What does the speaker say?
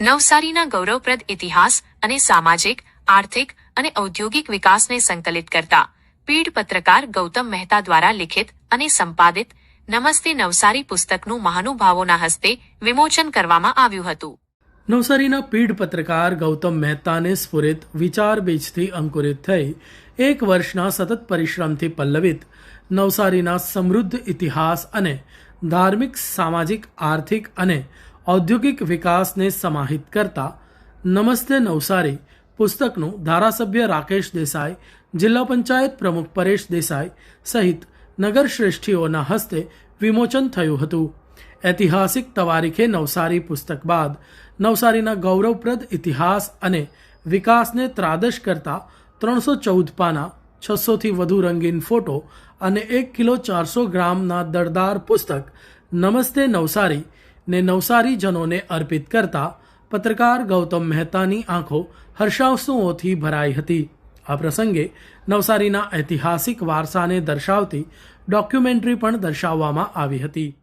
નવસારીના ગૌરવપ્રદ ઇતિહાસ અને સામાજિક, આર્થિક અને ઔદ્યોગિક વિકાસને સંકલિત કરતા પીઢ પત્રકાર ગૌતમ મહેતા દ્વારા લિખિત અને સંપાદિત નમસ્તે નવસારી પુસ્તકનું મહાનુભાવોના હસ્તે વિમોચન કરવામાં આવ્યું હતું. નવસારીના પીઢ પત્રકાર ગૌતમ મહેતાને સ્ફુરિત, વિચાર બીજથી અંકુરિત થઈ એક વર્ષના સતત પરિશ્રમથી પલ્લવિત નવસારીના સમૃદ્ધ ઇતિહાસ અને ધાર્મિક, સામાજિક, આર્થિક અને ઔદ્યોગિક વિકાસને સમાહિત કરતા નમસ્તે નવસારી પુસ્તકનું ધારાસભ્ય રાકેશ દેસાઈ, જિલ્લા પંચાયત પ્રમુખ પરેશ દેસાઈ સહિત નગર શ્રેષ્ઠીઓના હસ્તે વિમોચન થયું હતું. ઐતિહાસિક તવારીખે નવસારી પુસ્તક બાદ નવસારીના ગૌરવપ્રદ ઇતિહાસ અને વિકાસને ત્રાદશ કરતા ત્રણસો ચૌદ પાના છસોથી વધુ રંગીન ફોટો અને એક કિલો ચારસો ગ્રામના દળદાર પુસ્તક નમસ્તે નવસારી ને નવસારીજનોને અર્પિત કરતા પત્રકાર ગૌતમ મહેતાની આંખો હર્ષાવસુઓથી ભરાઈ હતી. આ પ્રસંગે નવસારીના ઐતિહાસિક વારસાને દર્શાવતી ડોક્યુમેન્ટરી પણ દર્શાવવામાં આવી હતી.